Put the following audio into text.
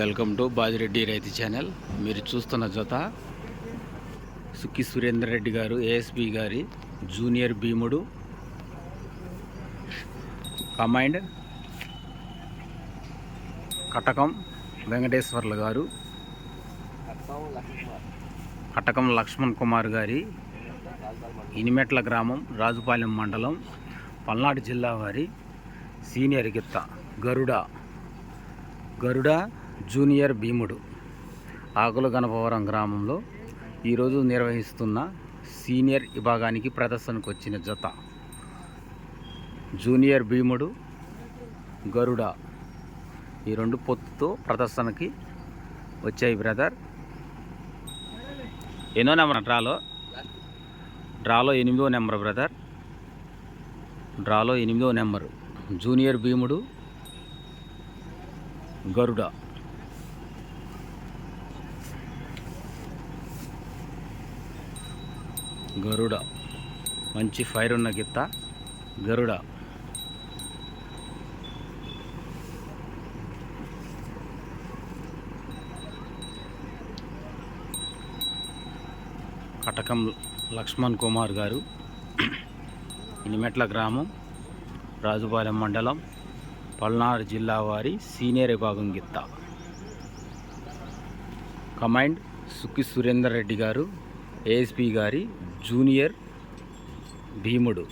Welcome to Bajireddy రైతు channel. మీరు చూస్తున్న జత సుక్కి సురేందర్ రెడ్డి గారు ఏఎస్పి గారి జూనియర్ భీముడు. కమైండ్ కటకం వెంకటేశ్వర్లు గారు. కటకం లక్ష్మణ్ కుమార్ గారి ఇనిమెట్ల గ్రామం రాజుపాలెం మండలం పల్నాడు జిల్లా వారి సీనియర్ గిత్త గరుడ. గరుడ జూనియర్ భీముడు ఆకుల గణపవరం గ్రామంలో ఈరోజు నిర్వహిస్తున్న సీనియర్ విభాగానికి ప్రదర్శనకు వచ్చిన జత. జూనియర్ భీముడు గరుడ ఈ రెండు పొత్తుతో ప్రదర్శనకి వచ్చాయి బ్రదర్. ఎన్నో నెంబర్ డ్రాలో? డ్రాలో ఎనిమిదో నెంబర్ బ్రదర్. డ్రాలో ఎనిమిదో నెంబరు. జూనియర్ భీముడు గరుడ. గరుడ. మంచి ఫైర్ ఉన్న గిత్త గరుడ. కటకం లక్ష్మణ్ కుమార్ గారు. ఇనిమెట్ల గ్రామం రాజుపాలెం మండలం పల్నాడు జిల్లా వారి సీనియర్ విభాగం గిత్త. కమాండ్ సుక్కి సురేందర్ రెడ్డి గారు. ఏఎస్పి గారి జూనియర్ భీముడు.